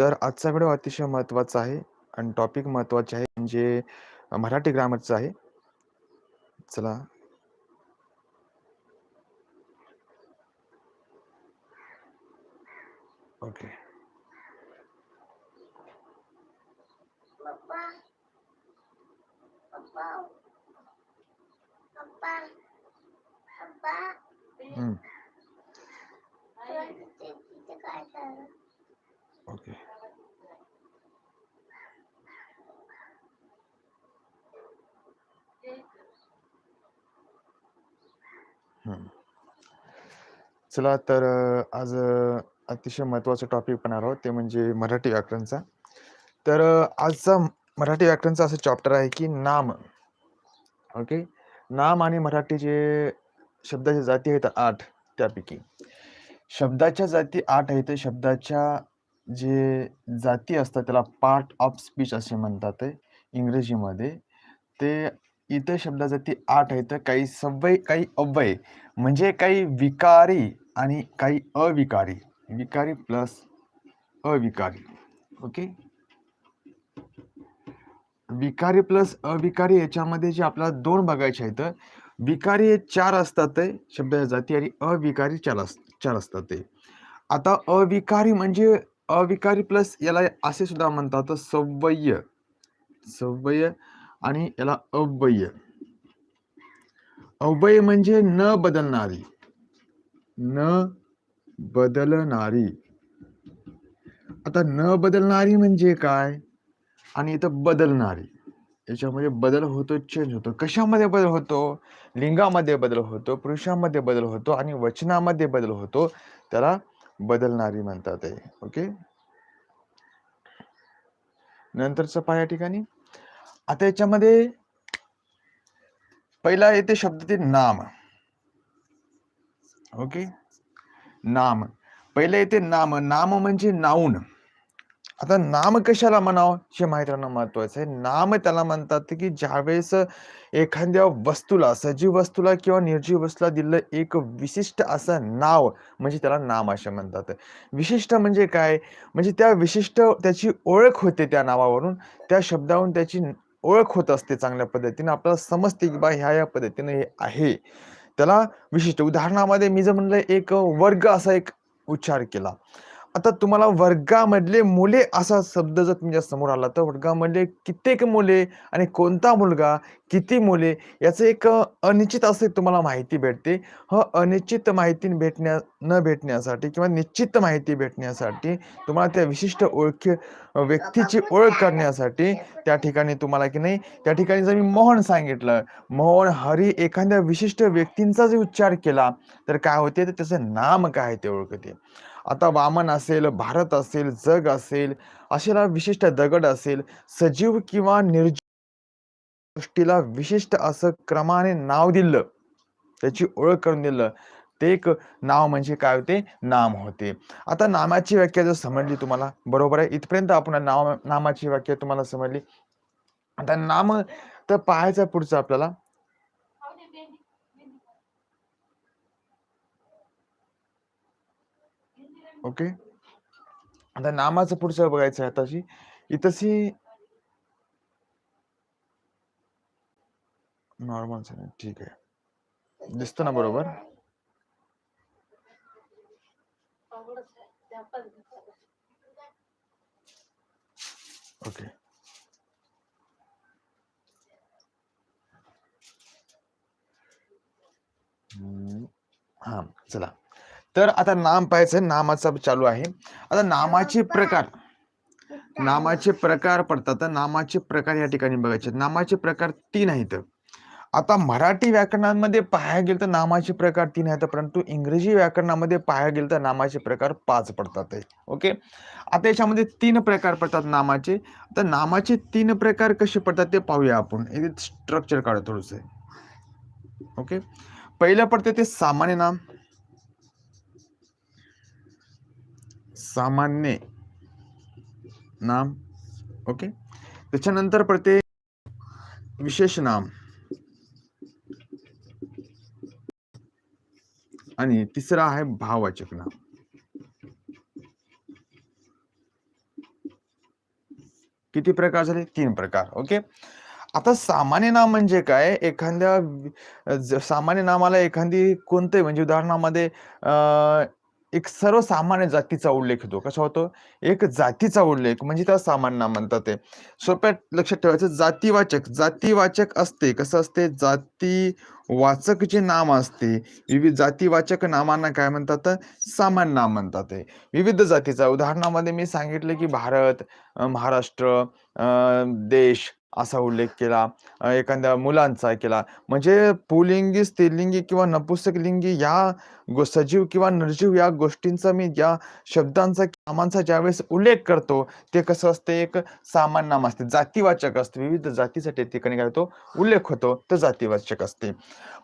तर आजचा व्हिडिओ अतिशय महत्त्वाचा आहे आणि टॉपिक महत्त्वाचे आहे म्हणजे मराठी ग्रामरचं आहे. चला. ओके. पप्पा ओके. Hmm. चला तर आज अतिशय महत्त्वाचं टॉपिक पाहणार आहोत ते म्हणजे मराठी व्याकरणचा. तर आजचा मराठी व्याकरणचा असं चॅप्टर आहे की नाम. ओके. नाम आणि मराठीचे शब्दाच्या जाती आहेत आठ त्यापैकी. शब्दाच्या जाती आठ आहेत. शब्दाच्या जे जाती असतात त्याला पार्ट ऑफ स्पीच असे म्हणतात आहे इंग्रजीमध्ये. ते इतर शब्दाजाती 8 आहेत. काही सव्वय काही अव्यय म्हणजे काही विकारी आणि काही अविकारी. विकारी प्लस अविकारी. ओके. विकारी प्लस अविकारी याच्यामध्ये जे आपल्याला दोन बघायचे आहेत. विकारी हे चार असतात आहे शब्दाच्या जाती आणि अविकारी चार अस चार असतात ते आता अविकारी म्हणजे अविकारी प्लस याला असे सुद्धा म्हणतात सव्वय सव्वय आणि याला अव्यय. अव्यय म्हणजे न बदलणारी. न बदलणारी. आता न बदलणारी म्हणजे काय? आणि इथं बदलणारी. याच्यामध्ये बदल होतो, चेंज होतो. कशामध्ये बदल होतो? लिंगामध्ये बदल होतो, पुरुषामध्ये बदल होतो आणि वचनामध्ये बदल होतो. त्याला बदलणारी म्हणतात आहे. ओके. नंतरचं पहा या ठिकाणी. आता याच्यामध्ये पहिला येते शब्द ते नाम. ओके. नाम. पहिलं येते नाम. नाम म्हणजे नाऊन. आता नाम कशाला म्हणावं हे माहीत राहणं महत्त्वाचं आहे. नाम त्याला म्हणतात की ज्यावेळेस एखाद्या वस्तूला, सजीव वस्तूला किंवा निर्जीव वस्तूला दिलेलं एक विशिष्ट असं नाव म्हणजे त्याला नाम असे म्हणतात. विशिष्ट म्हणजे काय? म्हणजे त्या विशिष्ट त्याची ओळख होते त्या नावावरून. त्या शब्दावरून त्याची ओळख होत असते चांगल्या पद्धतीने. आपल्याला समजते की बा ह्या या पद्धतीने हे आहे. त्याला विशिष्ट उदाहरणामध्ये मी जर म्हणलं एक वर्ग असा एक उच्चार केला. आता तुम्हाला वर्गामधले मुले असा शब्द जर तुमच्यासमोर आला तर वर्गामधले कित्येक मुले आणि कोणता मुलगा, किती मुले याचं एक अनिश्चित असं तुम्हाला माहिती भेटते. ह अनिश्चित माहिती भेटण्या न भेटण्यासाठी किंवा निश्चित माहिती भेटण्यासाठी तुम्हाला त्या विशिष्ट ओळखी व्यक्तीची ओळख करण्यासाठी त्या ठिकाणी तुम्हाला की नाही त्या ठिकाणी जर मी मोहन सांगितलं, मोहन, हरी एखाद्या विशिष्ट व्यक्तींचा जर उच्चार केला तर काय होते? तर त्याचं नाम काय आहे ते ओळखते. आता वामन असेल, भारत असेल, जग असेल, अशाला विशिष्ट दगड असेल, सजीव किंवा निर्जीव गोष्टीला विशिष्ट असं क्रमाने नाव दिलं. त्याची ओळख करून दिलं. ते एक नाव म्हणजे काय होते? नाम होते. आता नामाची व्याख्या जर समजली तुम्हाला बरोबर आहे. इथपर्यंत आपण नाव नामाची व्याख्या तुम्हाला समजली. आता नाम तर पाहायचं पुढचं आपल्याला. ओके. आता नामाचं पुढचं बघायचं आहे आताशी. इथंशी नॉर्मल ठीक आहे. दिसतं ना बरोबर? ओके. हा हां, चला. तर आता नाम पाहायचं नामाचं चालू आहे. आता नामाचे प्रकार नामाचे प्रकार पडतात. नामाचे प्रकार या ठिकाणी बघायचे. नामाचे प्रकार 3 आहेत. आता मराठी व्याकरणामध्ये पाहायला गेलं तर नामाचे प्रकार 3 आहेत. परंतु इंग्रजी व्याकरणामध्ये पाहायला गेलं तर नामाचे प्रकार 5 पडतात. ओके. आता याच्यामध्ये 3 प्रकार पडतात नामाचे. तर नामाचे 3 प्रकार कसे पडतात ते पाहूया आपण. एक स्ट्रक्चर काढू थोडंसं. ओके. पहिलं पडते ते सामान्य नाम. सामान्य नाम. ओके. त्याच्यानंतर पडते विशेष नाम. आणि तिसरा आहे भाववाचक नाम. किती प्रकार झाले तीन प्रकार ओके आता सामान्य नाम म्हणजे काय एखाद्या सामान्य नामाला एखादी कोणते म्हणजे उदाहरणामध्ये अं, एक सर्वसामान्य जातीचा उल्लेख होतो कसा होतो? एक जातीचा उल्लेख म्हणजे त्या सामान्य म्हणतात ते. सोप्या लक्षात ठेवायचं जातीवाचक. जातीवाचक असते. कसं असते? जातीवाचक जे नाम असते विविध जातीवाचक नामांना काय म्हणतात? सामान्य नाम म्हणतात ते. विविध जातीचा. उदाहरणामध्ये मी सांगितलं की भारत महाराष्ट्र देश असा उल्लेख केला. एखाद्या मुलांचा केला. म्हणजे पुलिंगी स्त्रीलिंगी किंवा नपुसकलिंगी या सजीव किंवा निर्जीव या गोष्टींचा मी ज्या शब्दांचा कामांचा ज्यावेळेस उल्लेख करतो ते कसं असते? एक सामान नाम असते. जातीवाचक असते. विविध जातीसाठी त्या ठिकाणी काय होतो? उल्लेख होतो. तर जातीवाचक असते.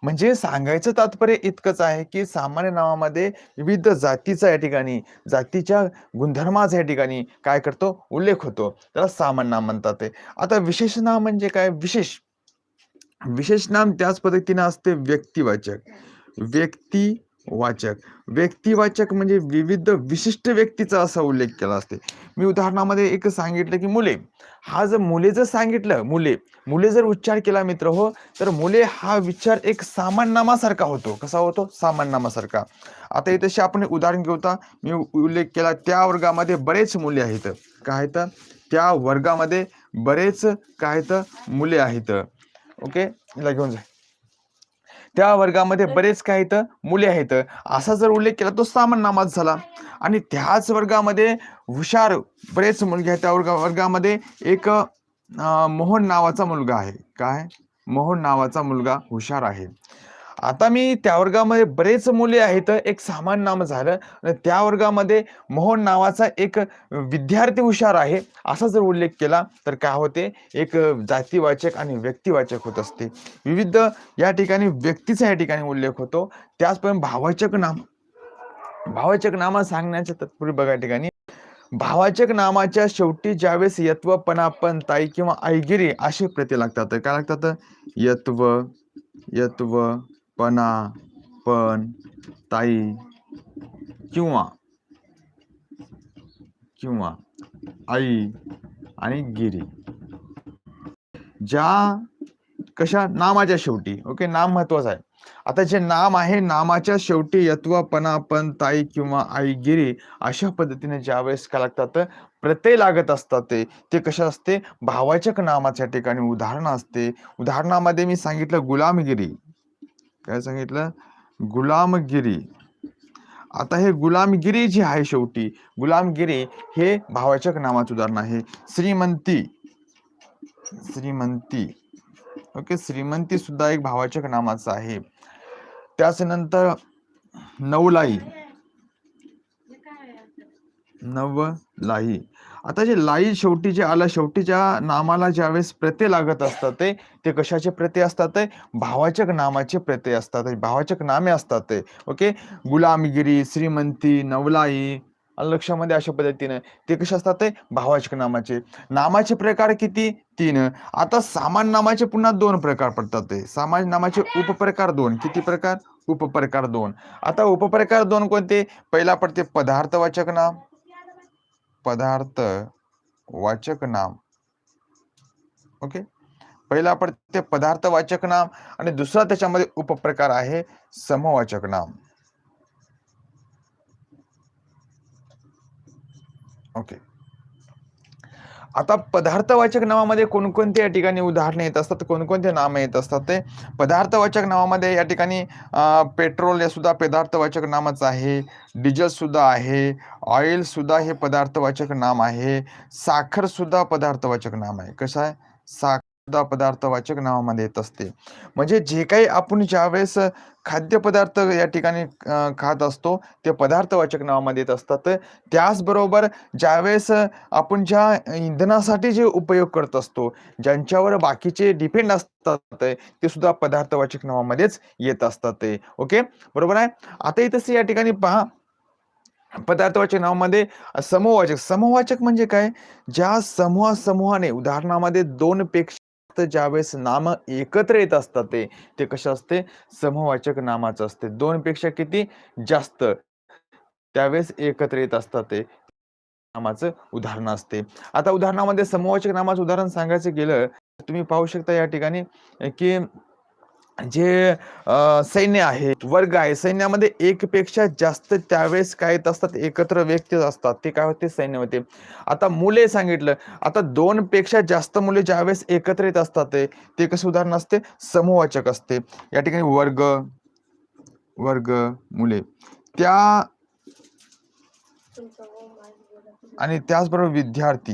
म्हणजे सांगायचं तात्पर्य इतकंच आहे की सामान्य नावामध्ये विविध जातीचा या ठिकाणी जातीच्या गुणधर्माचा या ठिकाणी काय करतो? उल्लेख होतो. त्याला सामान्य नाम म्हणतात ते. आता विशेष नाम म्हणजे काय? विशेष विशेष नाम त्याच पद्धतीने असते व्यक्तिवाचक. वाचक. व्यक्तिवाचक म्हणजे विविध विशिष्ट व्यक्तीचा असा उल्लेख केला असते. मी उदाहरणामध्ये एक सांगितलं की मुले. हा जर मुले जर सांगितलं मुले. मुले जर उच्चार केला मित्र हो तर मुले हा विचार एक सामान नामासारखा होतो. कसा होतो? सामान नामासारखा आता इथे आपण उदाहरण घेऊता मी उल्लेख केला त्या वर्गामध्ये बरेच मुले आहेत. काय आहेत? त्या वर्गामध्ये बरेच काय आहेत? मुले आहेत. ओके? हिला घेऊन जा. त्या वर्गामध्ये बरेच काय आहेत मुले आहेत. असा जर उल्लेख केला तो सामान्य नामात झाला. आणि त्याच वर्गामध्ये हुशार बरेच मुलगे आहेत. त्या वर्गा वर्गामध्ये एक मोहन नावाचा मुलगा आहे. काय? मोहन नावाचा मुलगा हुशार आहे. आता मी त्या वर्गामध्ये बरेच मुले आहेत एक सामान्य नाम झालं. आणि त्या वर्गामध्ये मोहन नावाचा एक विद्यार्थी हुशार आहे असा जर उल्लेख केला तर काय होते? एक जातीवाचक आणि व्यक्तिवाचक होत असते. विविध या ठिकाणी व्यक्तीचा या ठिकाणी उल्लेख होतो. त्याचप्रमाणे भावाचक नाम. भावाचक नामा सांगण्याच्या तत्पूर्वी बघा या ठिकाणी. भावाचक नामाच्या शेवटी ज्यावेळेस यत्व पणापण ताई किंवा आईगिरी असे प्रती लागतात. काय लागतात? यत्व यत्व पणा पण ताई किंवा किंवा आई आणि गिरी. ज्या कशा नामाच्या शेवटी ओके नाम महत्वाचं आहे. आता जे नाम आहे नामाच्या शेवटी यत्व पना पण ताई किंवा आई गिरी अशा पद्धतीने ज्यावेळेस काय लागतात प्रत्यय लागत असतात ते. ते कशा असते? भावाचक नामाच्या ठिकाणी उदाहरण असते. उदाहरणामध्ये मी सांगितलं गुलामगिरी काय सांगितलं? गुलामगिरी. आता हे गुलामगिरी जी आहे शेवटी गुलामगिरी हे भावाचक नामाचं उदाहरण आहे. श्रीमंती. श्रीमंती. ओके श्रीमंती सुद्धा एक भावाचक नामाचं आहे. त्याच्यानंतर नवलाई. नवलाई. आता जे लाई शेवटी जे आला शेवटीच्या नामाला ज्यावेळेस प्रत्यय लागत असतात ते ते कशाचे प्रत्यय असतात ते? भावाचक नामाचे प्रत्यय असतात भावाचक नामे असतात ते. ओके गुलामगिरी श्रीमंती नवलाई लक्षामध्ये अशा पद्धतीने ते कसे असतात ते? भावाचक नामाचे. नामाचे प्रकार किती? तीन. आता सामान्य नामाचे पुन्हा दोन प्रकार पडतात ते. सामान्य नामाचे उपप्रकार दोन. किती प्रकार? उपप्रकार दोन. आता उपप्रकार दोन कोणते? पहिला पडते पदार्थवाचक नाम. पदार्थ वाचक नाम. ओके पहिला पदार्थ पदार्थवाचक नाम आणि दुसरा त्याच्यामध्ये उपप्रकार आहे समवाचक नाम. ओके आता पदार्थवाचक नावामध्ये कोणकोणते या ठिकाणी उदाहरणे येत असतात? कोणकोणते नाम येत असतात ते? पदार्थवाचक नावामध्ये या ठिकाणी पेट्रोल हे सुद्धा पदार्थवाचक नामच आहे. डिझेलसुद्धा आहे. ऑइलसुद्धा हे पदार्थवाचक नाम आहे. साखरसुद्धा पदार्थवाचक नाम आहे. कसं आहे? साखर पदार्थवाचक नावामध्ये येत असते. म्हणजे जे काही आपण ज्यावेळेस खाद्यपदार्थ या ठिकाणी खात असतो ते पदार्थवाचक नावामध्ये येत असतात. त्याचबरोबर ज्यावेळेस आपण ज्या इंधनासाठी जे उपयोग करत असतो ज्यांच्यावर बाकीचे डिपेंड असतात ते सुद्धा पदार्थवाचक नावामध्येच येत असतात. ते ओके? बरोबर आहे? आता इथं या ठिकाणी पहा. पदार्थवाचक नावामध्ये समूहवाचक समूहवाचक म्हणजे काय? ज्या समूहा समूहाने उदाहरणामध्ये दोन पेक्षा ज्यावेळेस नाम एकत्र येत असतात ते ते कसे असते? समवाचक नामाचं असते. दोन पेक्षा किती? जास्त. त्यावेळेस एकत्र येत असतात ते. नामाचं उदाहरण असते. आता उदाहरणामध्ये समवाचक नामाचं उदाहरण सांगायचं गेलं तुम्ही पाहू शकता या ठिकाणी की जे सैन्य आहे वर्ग आहे सैन्यामध्ये एकपेक्षा जास्त त्यावेळेस काय येत असतात? एकत्र व्यक्तीच असतात. ते काय होते? सैन्य होते. आता मुले सांगितलं. आता दोन पेक्षा जास्त मुले ज्यावेळेस एकत्र येत असतात ते ते कसं उदाहरण असते? समूहवाचक असते. या ठिकाणी वर्ग वर्ग मुले. त्या आणि त्याचबरोबर विद्यार्थी.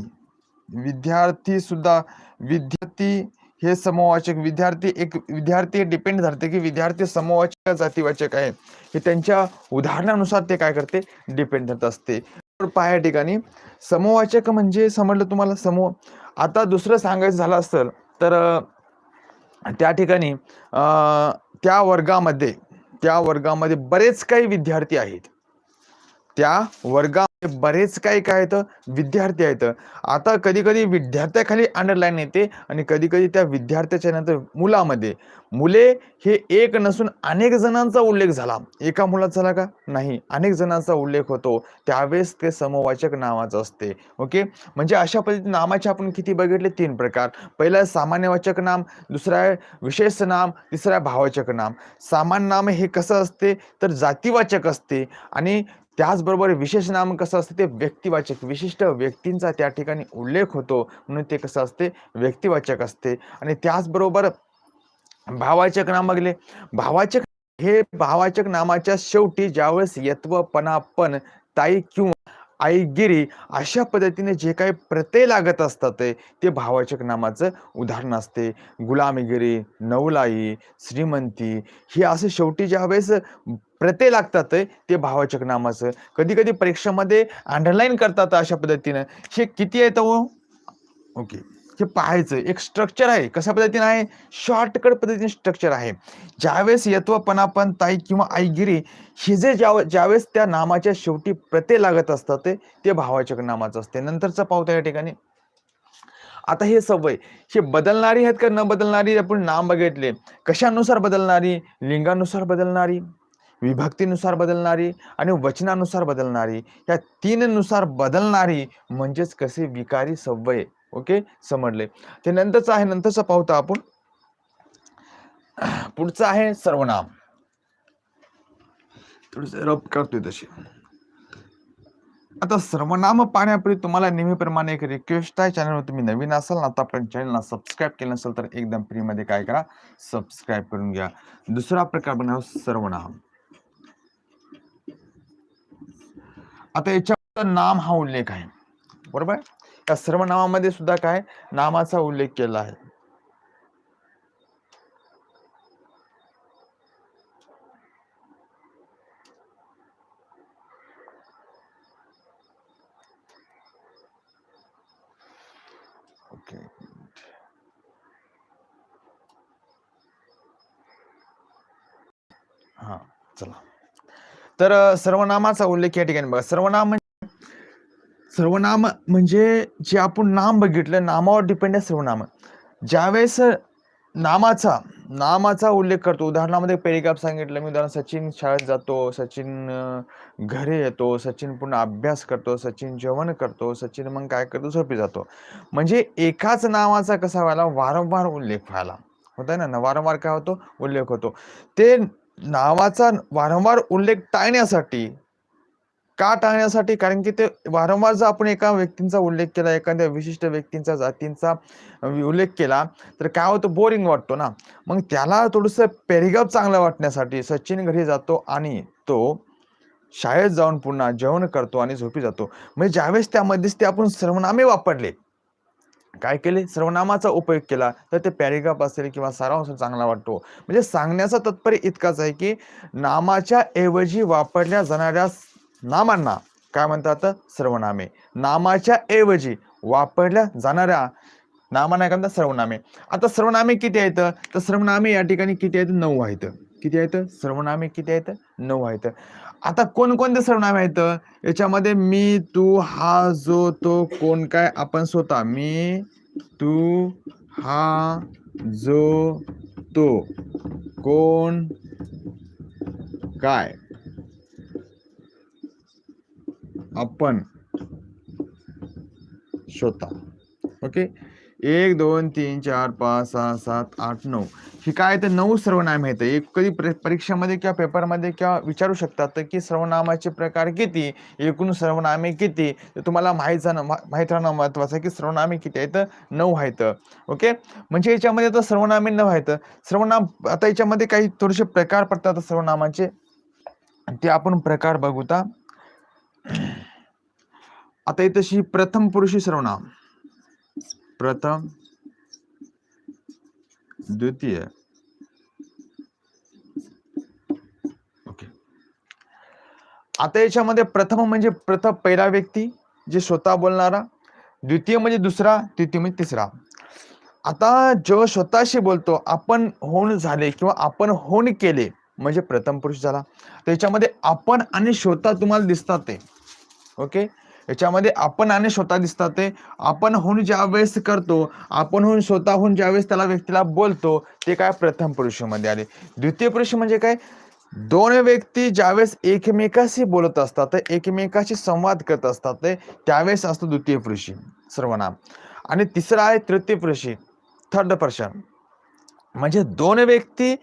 विद्यार्थी सुद्धा विद्यार्थी हे समूहवाचक विद्यार्थी एक विद्यार्थी डिपेंड धरते की विद्यार्थी समूहवाचक जातीवाचक आहे हे त्यांच्या उदाहरणानुसार ते काय करते? डिपेंड धरत असते. तर पहा या ठिकाणी. समूहवाचक म्हणजे समजलं तुम्हाला? समूह. आता दुसरं सांगायचं झालं असेल तर त्या ठिकाणी अं, त्या वर्गामध्ये त्या वर्गामध्ये बरेच काही विद्यार्थी आहेत. त्या वर्गा बरेच काही काय आहेत? विद्यार्थी आहेत. आता कधी कधी विद्यार्थ्याखाली अंडरलाईन येते आणि कधी कधी त्या विद्यार्थ्याच्या नंतर मुलामध्ये. मुले हे एक नसून अनेक जणांचा उल्लेख झाला. एका मुलात झाला का? नाही. अनेक जणांचा उल्लेख होतो. त्यावेळेस ते समवाचक नावाचं असते. ओके? म्हणजे अशा पद्धतीने नामाचे आपण किती बघितले? तीन प्रकार. पहिला सामान्यवाचक नाम दुसरा आहे विशेष नाम तिसरा भावाचक नाम. सामान्य नाम हे कसं असते? तर जातीवाचक असते. आणि त्याचबरोबर विशेष नाम कसं असतं ते व्यक्तिवाचक. विशिष्ट व्यक्तींचा त्या ठिकाणी उल्लेख होतो म्हणून ते कसं असते? व्यक्तिवाचक असते. आणि त्याचबरोबर भावाचक नाम बघले भावाचक हे भावाचक नामाच्या शेवटी ज्यावेळेस यत्व पणापण ताई किंवा आईगिरी अशा पद्धतीने जे काही प्रत्यय लागत असतात ते भावाचक नामाचं उदाहरण असते. गुलामीगिरी नवलाई श्रीमंती ही असं शेवटी ज्यावेळेस प्रत्यय लागतात ते ते भावाचक नामाचं. कधी कधी परीक्षेमध्ये अंडरलाईन करतात अशा पद्धतीनं. हे किती आहेत हो ओके. हे पाहायचं. एक स्ट्रक्चर आहे. कशा पद्धतीनं आहे? शॉर्टकट पद्धतीने स्ट्रक्चर आहे. ज्यावेळेस यत्वपणापण ताई किंवा आईगिरी हे जे ज्या ज्यावेळेस त्या नामाच्या शेवटी प्रत्यय लागत असतात ते भावाचक नामाचं असते. नंतरचं पावता या ठिकाणी. आता हे सवय. हे बदलणारी आहेत का न बदलणारी? आपण नाम बघितले. कशानुसार बदलणारी? लिंगानुसार बदलणारी? विभक्तीनुसार बदलणारी आणि वचनानुसार बदलणारी या तीननुसार बदलणारी म्हणजेच कसे विकारी सवय ओके? समजले. ते नंतरचं आहे नंतरचं पाहतो आपण. पुढचं आहे सर्वनाम. थोडस रब करतोय तशी. आता सर्वनाम पाहण्यापूर्वी तुम्हाला नेहमीप्रमाणे एक रिक्वेस्ट आहे. चॅनलवर तुम्ही नवीन असाल ना आता आपण चॅनलला सबस्क्राईब केलं नसेल तर एकदम फ्रीमध्ये काय करा? सबस्क्राईब करून घ्या. दुसरा प्रकार बनव सर्वनाम. आता याच्या नाम हा उल्लेख आहे. बरोबर? या सर्व नामामध्ये सुद्धा काय? नामाचा उल्लेख केला आहे. ओके. हा चला. तर सर्वनामाचा उल्लेख या ठिकाणी बघा. सर्वनाम म्हणजे सर्वनाम म्हणजे जे आपण नाम बघितलं नामावर डिपेंड आहे सर्वनाम. ज्यावेळेस नामाचा नामाचा उल्लेख करतो. उदाहरणामध्ये पेरिकाप सांगितलं मी उदाहरण सचिन शाळेत जातो सचिन घरी येतो सचिन पुन्हा अभ्यास करतो सचिन जेवण करतो सचिन मग काय करतो झोपी जातो. म्हणजे एकाच नावाचा कसा व्हायला? वारंवार उल्लेख व्हायला. होता आहे ना? वारंवार काय होतो? उल्लेख होतो. ते नावाचा वारंवार उल्लेख टाळण्यासाठी का टाळण्यासाठी? कारण की ते वारंवार जर आपण एका व्यक्तींचा उल्लेख केला एखाद्या विशिष्ट व्यक्तींचा जातींचा उल्लेख केला तर काय होतं? बोरिंग वाटतो ना. मग त्याला थोडंसं पेरिगप चांगलं वाटण्यासाठी सचिन घरी जातो आणि तो शाळेत जाऊन पुन्हा जेवण करतो आणि झोपी जातो. म्हणजे ज्यावेळेस त्यामध्येच ते आपण सर्वनामे वापरले काय केले? सर्वनामाचा उपयोग केला. तर ते पॅरेग्राफ असेल किंवा सारांश चांगला वाटतो. म्हणजे सांगण्याचा तात्पर्य इतकाच आहे की नामाच्या ऐवजी वापरल्या जाणाऱ्या नामांना काय म्हणतात? सर्वनामे. नामाच्या ऐवजी वापरल्या जाणाऱ्या नामांना काय म्हणतात? सर्वनामे. आता सर्वनामे किती आहेत? तर सर्वनामे या ठिकाणी किती आहेत? नऊ आहेत. किती आहेत? सर्वनामे किती आहेत? नऊ आहेत. आता कोणकोणते सर्वनाम आहेत? याच्यामध्ये मी तू हा जो तो कोण काय आपण स्वतः. मी तू हा जो तो. कोण काय? आपण. स्वतः. ओके? एक दोन तीन चार पाच सहा सात आठ नऊ. ही काय तर नऊ सर्वनाम आहेत एक कधी परीक्षेमध्ये किंवा पेपरमध्ये किंवा विचारू शकतात की सर्वनामाचे प्रकार किती? एकूण सर्वनामे किती? तुम्हाला माहीत जाणं मा- माहीत राहणं महत्वाचं आहे की सर्वनामे किती आहेत? नऊ आहेत. ओके? म्हणजे याच्यामध्ये आता सर्वनामे नऊ आहेत. सर्वनाम आता याच्यामध्ये काही थोडेसे प्रकार पडतात सर्वनामाचे ते आपण प्रकार बघूता. आता इथं प्रथम पुरुषी सर्वनाम प्रथम द्वितीय. ओके आता याच्यामध्ये प्रथम म्हणजे प्रथम पहिला व्यक्ती जे स्वतः बोलणारा. द्वितीय म्हणजे दुसरा तृतीय म्हणजे तिसरा. आता जो स्वतःशी बोलतो आपण होऊन झाले किंवा आपण होऊन केले म्हणजे प्रथम पुरुष झाला. त्याच्यामध्ये आपण आणि स्वतः तुम्हाला दिसतात ते. ओके याच्यामध्ये आपण आणि स्वतः दिसतात ते. आपण होऊन ज्या वेळेस करतो आपण होऊन स्वतःहून ज्यावेळेस त्याला व्यक्तीला बोलतो ते काय प्रथम पुरुषमध्ये आले. द्वितीय पुरुष म्हणजे काय? दोन व्यक्ती ज्यावेळेस एकमेकाशी बोलत असतात एकमेकाशी संवाद करत असतात ते त्यावेळेस असतो द्वितीय पुरुषी सर्वनाम. आणि तिसरा आहे तृतीय पुरुषी थर्ड पर्सन म्हणजे दोन व्यक्ती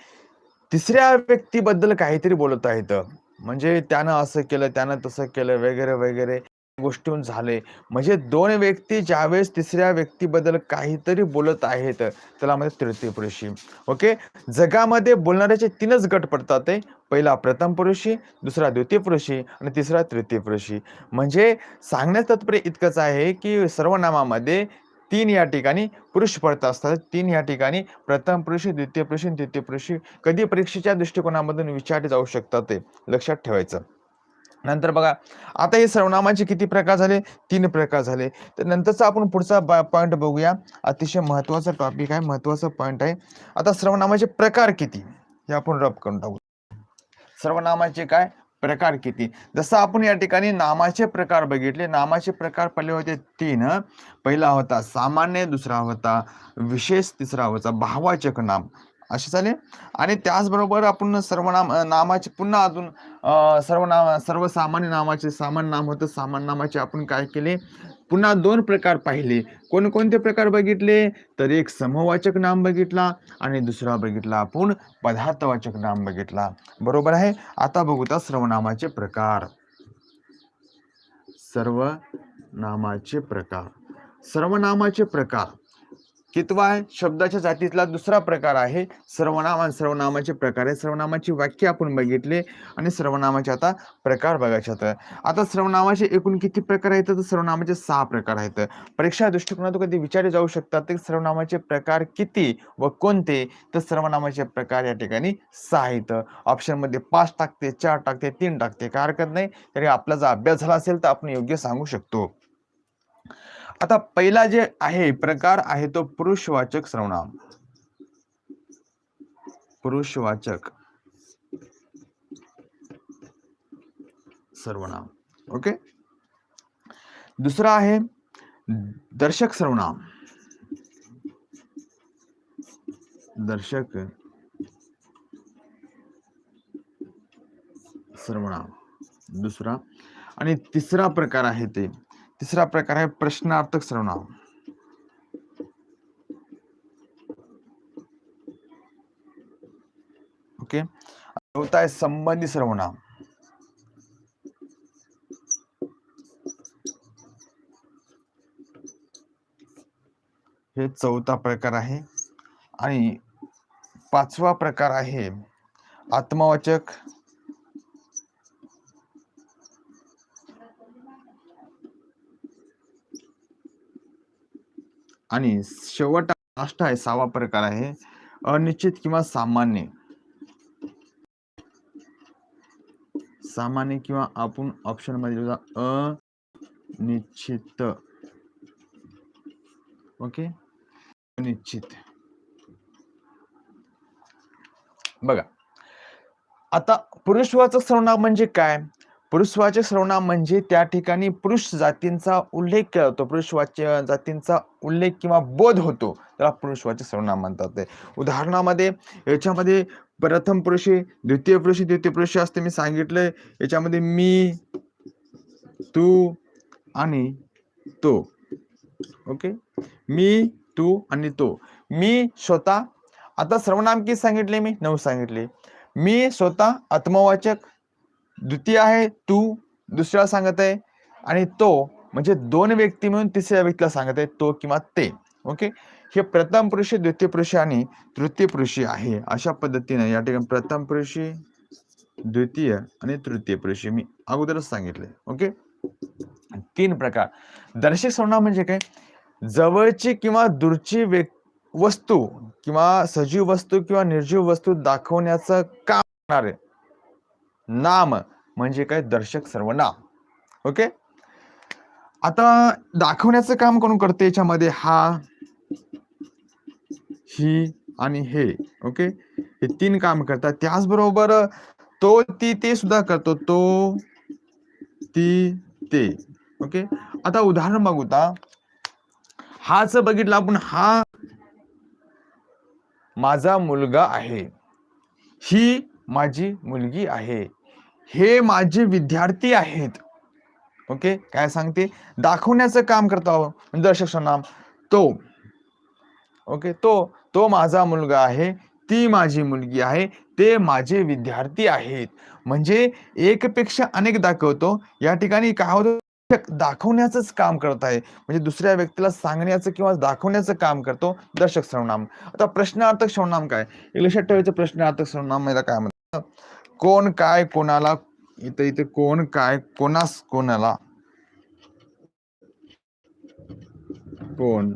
तिसऱ्या व्यक्तीबद्दल काहीतरी बोलत आहेत. म्हणजे त्यानं असं केलं त्यानं तसं केलं वगैरे वगैरे. गोष्टीहून झाले. म्हणजे दोन व्यक्ती ज्यावेळेस तिसऱ्या व्यक्तीबद्दल काहीतरी बोलत आहेत त्याला म्हणजे तृतीय पुरुषी. ओके? जगामध्ये बोलणाऱ्याचे तीनच गट पडतात ते. पहिला प्रथम पुरुषी दुसरा द्वितीय पुरुषी आणि तिसरा तृतीय पुरुषी. म्हणजे सांगण्यास तात्पर्य इतकंच आहे की सर्वनामामध्ये तीन या ठिकाणी पुरुष पडत असतात. तीन या ठिकाणी प्रथम पुरुषी द्वितीय पुरुषी आणि तृतीय पुरुषी कधी परीक्षेच्या दृष्टिकोनामधून विचारले जाऊ शकतात ते. लक्षात ठेवायचं. नंतर बघा आता हे सर्वनामाचे किती प्रकार झाले? तीन प्रकार झाले. तर नंतरचा आपण पुढचा पॉईंट बघूया. अतिशय महत्त्वाचा टॉपिक आहे महत्त्वाचा पॉईंट आहे. आता सर्वनामाचे प्रकार किती? हे आपण रब करून टाकू. सर्वनामाचे काय? प्रकार किती? जसं आपण या ठिकाणी नामाचे प्रकार बघितले नामाचे प्रकार पहिले होते तीन. पहिला होता सामान्य दुसरा होता विशेष तिसरा होता भावाचक नाम. असे झाले आणि त्याचबरोबर आपण सर्वनाम नामाचे पुन्हा अजून सर्वनाम सर्वसामान्य नामाचे सामान्य नाम होतं सामान्य नामाचे आपण काय केले? पुन्हा दोन प्रकार पाहिले. कोणकोणते प्रकार बघितले? तर एक समूहवाचक नाम बघितला आणि दुसरा बघितला आपण पदार्थवाचक नाम बघितला. बरोबर आहे? आता बघूता सर्वनामाचे प्रकार. सर्वनामाचे प्रकार. सर्वनामाचे प्रकार. कितवा आहे? शब्दाच्या जातीतला दुसरा प्रकार आहे. सर्वनाम आणि सर्वनामाचे प्रकार आहे सर्वनामाची वाक्य आपण बघितले आणि सर्वनामाचे आता प्रकार बघायचे आता आता सर्वनामाचे एकूण किती प्रकार आहेत? तर सर्वनामाचे सहा प्रकार आहेत. परीक्षा दृष्टिकोनातून कधी विचारले जाऊ शकतात ते सर्वनामाचे प्रकार किती व कोणते? तर सर्वनामाचे प्रकार या ठिकाणी सहा आहेत. ऑप्शनमध्ये पाच टाकते चार टाकते तीन टाकते. काय हरकत नाही. तरी आपला जर अभ्यास झाला असेल तर आपण योग्य सांगू शकतो. आता पहिला जे आहे प्रकार आहे तो पुरुषवाचक सर्वनाम. पुरुषवाचक सर्वनाम. ओके दुसरा आहे दर्शक सर्वनाम. दर्शक सर्वनाम. दुसरा आणि तिसरा प्रकार आहे ते तिसरा प्रकार आहे प्रश्नार्थक सर्वनाम. ओके चौथा आहे संबंधी सर्वनाम. हे चौथा प्रकार आहे. आणि पाचवा प्रकार आहे आत्मवाचक आणि शेवट लास्ट आहे सहावा प्रकार आहे अनिश्चित किंवा सामान्य. सामान्य किंवा आपण ऑप्शनमध्ये अनिश्चित. ओके अनिश्चित. बघा. आता पुरुषवाचक सर्वनाम म्हणजे काय? पुरुषवाचक सर्वनाम म्हणजे त्या ठिकाणी पुरुष जातींचा उल्लेख केला जातो. पुरुषवाच्य जातींचा उल्लेख किंवा बोध होतो. त्याला पुरुषवाचक सर्वनाम म्हणतात उदाहरणामध्ये याच्यामध्ये प्रथम पुरुषी द्वितीय पुरुषी द्वितीय पुरुषी असते मी सांगितलंय. याच्यामध्ये मी तू आणि तो. ओके? मी तू आणि तो. मी स्वतः आता सर्वनाम किती सांगितले मी नऊ सांगितले. मी स्वतः आत्मवाचक द्वितीय आहे तू दुसऱ्याला सांगत आहे आणि तो म्हणजे दोन व्यक्ती म्हणून तिसऱ्या व्यक्तीला सांगत आहे तो किंवा ते. ओके? हे प्रथम पुरुषी द्वितीय पुरुषी आणि तृतीय पुरुषी आहे. अशा पद्धतीने या ठिकाणी प्रथम पुरुषी द्वितीय आणि तृतीय पुरुषी मी अगोदरच सांगितले. ओके? तीन प्रकार. दर्शक संज्ञा म्हणजे काय? जवळची किंवा दूरची वस्तू किंवा सजीव वस्तू किंवा निर्जीव वस्तू दाखवण्याचं काम करणारे. नाम म्हणजे काय? दर्शक सर्वनाम ओके? आता दाखवण्याचं काम कोण करते याच्यामध्ये? हा ही आणि हे. ओके? हे तीन काम करतात. त्याचबरोबर तो ती ते सुद्धा करतो. तो ती ते. ओके? आता उदाहरण बघूता हाच बघितलं आपण. हा माझा मुलगा आहे. ही माझी मुलगी आहे. हे माझे विद्यार्थी आहेत. ओके काय सांगते? दाखवण्याचं काम करतो म्हणजे दर्शक नाम तो. ओके तो तो माझा मुलगा आहे. ती माझी मुलगी आहे. ते माझे विद्यार्थी आहेत. म्हणजे एकपेक्षा अनेक दाखवतो. या ठिकाणी काय होतं? दाखवण्याचंच काम करत आहे. म्हणजे दुसऱ्या व्यक्तीला सांगण्याचं किंवा दाखवण्याचं काम करतो दर्शक सर्वनाम आता प्रश्नार्थक सर्वनाम काय? लक्षात ठेवायचं प्रश्नार्थक सर्वनाम काय म्हणतात कोण काय कोणाला इथं इथे कोण काय कोणास कोणाला? कोण?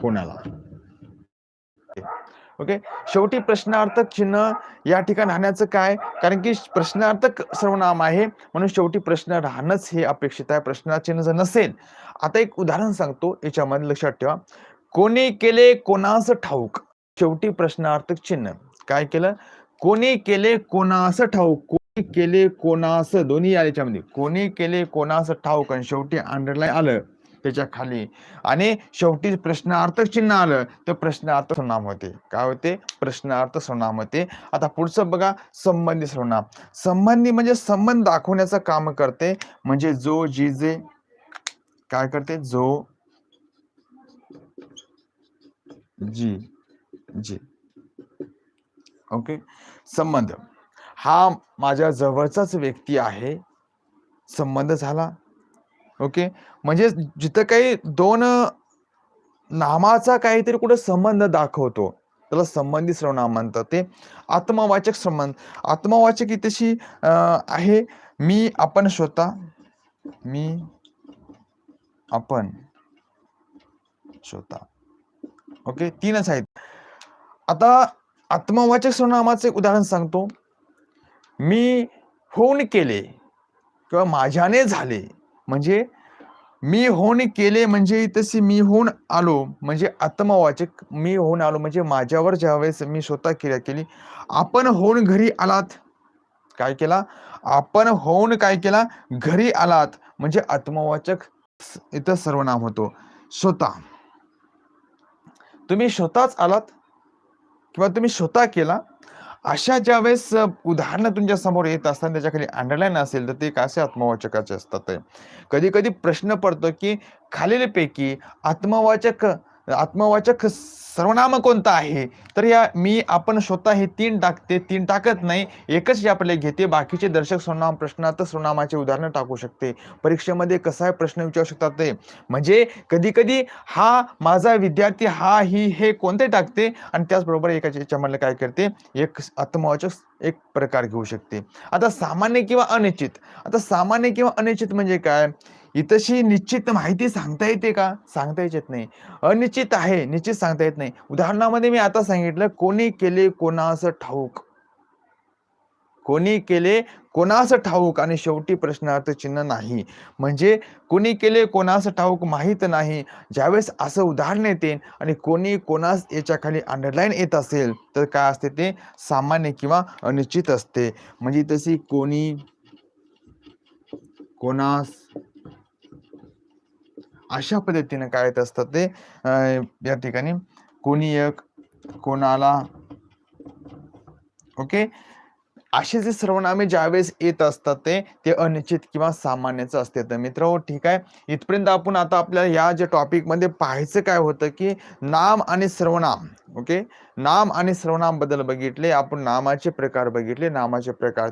कोणाला? ओके शेवटी प्रश्नार्थक चिन्ह या ठिकाणी राहण्याचं काय? कारण की प्रश्नार्थक सर्वनाम आहे म्हणून शेवटी प्रश्न राहणंच हे अपेक्षित आहे. प्रश्नाचिन्ह जर नसेल आता एक उदाहरण सांगतो याच्यामध्ये लक्षात ठेवा. कोणी केले कोणास ठाऊक? शेवटी प्रश्नार्थक चिन्ह. काय केलं? कोणी केले कोणास ठाऊक? कोणी केले कोणास दोन्ही याच्यामध्ये. कोणी केले कोणास ठाऊक? आणि शेवटी अंडरलाईन आलं त्याच्याखाली. आणि शेवटी प्रश्नार्थक चिन्ह आलं तर प्रश्नार्थ सर्वनाम होते काय होते? प्रश्नार्थ सर्वनाम होते आता पुढचं बघा संबंधी सर्वनाम संबंधी म्हणजे संबंध दाखवण्याचं काम करते. म्हणजे जो जी जे काय करते? जो जी. जी. ओके संबंध. हा माझ्या जवळचाच व्यक्ती आहे. संबंध झाला. ओके म्हणजे जिथं काही दोन नामाचा काहीतरी कुठं संबंध दाखवतो. त्याला संबंधी सर्वनाम म्हणतात ते. आत्मवाचक संबंध. आत्मवाचक इथेशी आहे. मी आपण स्वतः. मी आपण स्वतः. ओके तीनच आहेत. आता आत्मवाचक सर्वनामाचं एक उदाहरण सांगतो. मी होऊन केले किंवा माझ्याने झाले. म्हणजे मी होऊन केले म्हणजे तसे मी होऊन आलो. म्हणजे आत्मवाचक मी होऊन आलो. म्हणजे माझ्यावर ज्यावेळेस मी स्वतः क्रिया केली आपण होऊन घरी आलात. काय केला? आपण होऊन काय केला? घरी आलात. म्हणजे आत्मवाचक इथं सर्वनाम होतो. स्वतः. तुम्ही स्वतःच आलात. किंवा तुम्ही स्वतः केला अशा ज्यावेळेस वेळेस उदाहरणं तुमच्यासमोर येत असताना त्याच्याखाली अंडरलाईन असेल तर ते कसे आत्मवाचकाचे असतात ते. कधी कधी प्रश्न पडतो की खालीलपैकी आत्मवाचक आत्मवाचक सर्वनाम कोणतं आहे? तर या मी आपण स्वतः हे तीन टाकते तीन टाकत नाही. एकच जे आपले घेते बाकीचे दर्शक सर्वनाम प्रश्नार्थ सर्वनामाचे उदाहरणं टाकू शकते. परीक्षेमध्ये कसा प्रश्न विचारू शकतात ते? म्हणजे कधी कधी हा माझा विद्यार्थी हा ही हे कोणते टाकते? आणि त्याचबरोबर एकाच्या याच्यामधलं काय करते? एक आत्मवाचक एक प्रकार घेऊ शकते. आता सामान्य किंवा अनिश्चित. आता सामान्य किंवा अनिश्चित म्हणजे काय? इथंशी निश्चित माहिती सांगता येते का? सांगता येत नाही. अनिश्चित आहे निश्चित सांगता येत नाही. उदाहरणामध्ये मी आता सांगितलं कोणी केले कोणास ठाऊक? कोणी केले कोणास ठाऊक? आणि शेवटी प्रश्नार्थ चिन्ह नाही. म्हणजे कोणी केले कोणास ठाऊक माहीत नाही. ज्यावेळेस असं उदाहरण येते आणि कोणी कोणास याच्या खाली अंडरलाईन येत असेल तर काय असते ते? सामान्य किंवा अनिश्चित असते. म्हणजे तशी कोणी कोणास अशा पद्धतीने काय येत असतात ते या ठिकाणी कोणी एक कोणाला ओके? असे जे सर्वनामे ज्यावेळेस येत असतात ते ते अनिश्चित किंवा सामान्यच असते. तर मित्र ठीक आहे? इथपर्यंत आपण आता आपल्याला या जे टॉपिकमध्ये पाहायचं काय होतं की नाम आणि सर्वनाम ओके? नाम आणि सर्वनामबद्दल बघितले आपण नामाचे प्रकार बघितले नामाचे प्रकार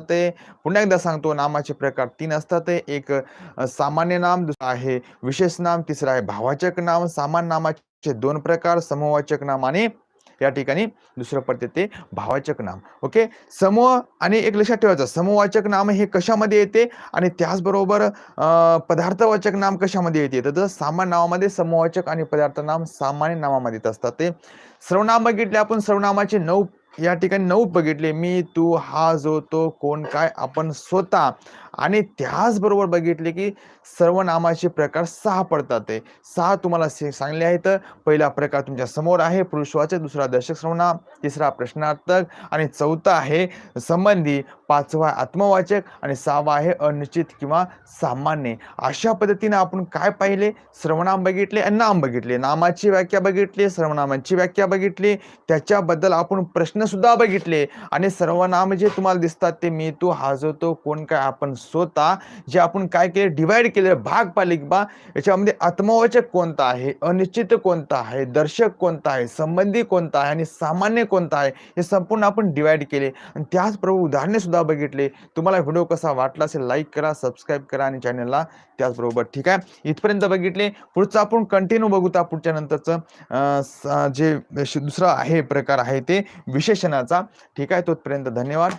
ते. पुन्हा एकदा सांगतो नामाचे प्रकार तीन असतात ते. एक सामान्य नाम दुसरं आहे विशेष नाम तिसरं आहे भावाचक नाम सामान्य नामाचे दोन प्रकार समूहवाचक नाम आणि या ठिकाणी दुसरं पडते ते भावाचक नाम. ओके? समूह आणि एक लक्षात ठेवायचं समूहवाचक नाम हे कशामध्ये येते? आणि त्याचबरोबर पदार्थवाचक नाम कशामध्ये येते? तर सामान्य नावामध्ये समूहवाचक आणि पदार्थ नाम सामान्य नामामध्ये येत असतात ते. सर्वनाम बघितले आपण सर्वनामाचे नऊ या ठिकाणी नऊ बघितले. मी तू हा जो तो कोण काय आपण स्वतः. आणि त्याचबरोबर बघितले की सर्वनामाचे प्रकार सहा पडतात ते. सहा तुम्हाला से- सांगले आहेत. पहिला प्रकार तुमच्यासमोर आहे. पुरुषवाचक दुसरा दर्शक सर्वनाम तिसरा प्रश्नार्थक आणि चौथा आहे संबंधी पाचवा आत्मवाचक आणि सहावा आहे अनिश्चित किंवा सामान्य. अशा पद्धतीने आपण काय पाहिले? सर्वनाम बघितले आणि नाम बघितले. नामाची व्याख्या बघितली सर्वनामांची व्याख्या बघितली. त्याच्याबद्दल आपण प्रश्नसुद्धा बघितले. आणि सर्वनाम जे तुम्हाला दिसतात ते मी तू हा कोण काय आपण स्वतः जे आपण काय केले डिवाइड केले भाग पालिका बा याच्यामध्ये आत्मवाचक कोणता आहे अनिश्चित कोणता आहे दर्शक कोणता आहे संबंधी कोणता आहे आणि सामान्य कोणता आहे हे संपूर्ण आपण डिवाइड केले. आणि त्याचबरोबर उदाहरणे सुद्धा बघितले. तुम्हाला व्हिडिओ कसा वाटला असेल लाईक करा सबस्क्राईब करा आणि चॅनलला त्याचबरोबर ठीक आहे? इथपर्यंत बघितले. पुढचं आपण कंटिन्यू बघूता पुढच्या नंतरचं. जे दुसरा आहे प्रकार आहे ते विशेषणाचा. ठीक आहे? तोपर्यंत धन्यवाद.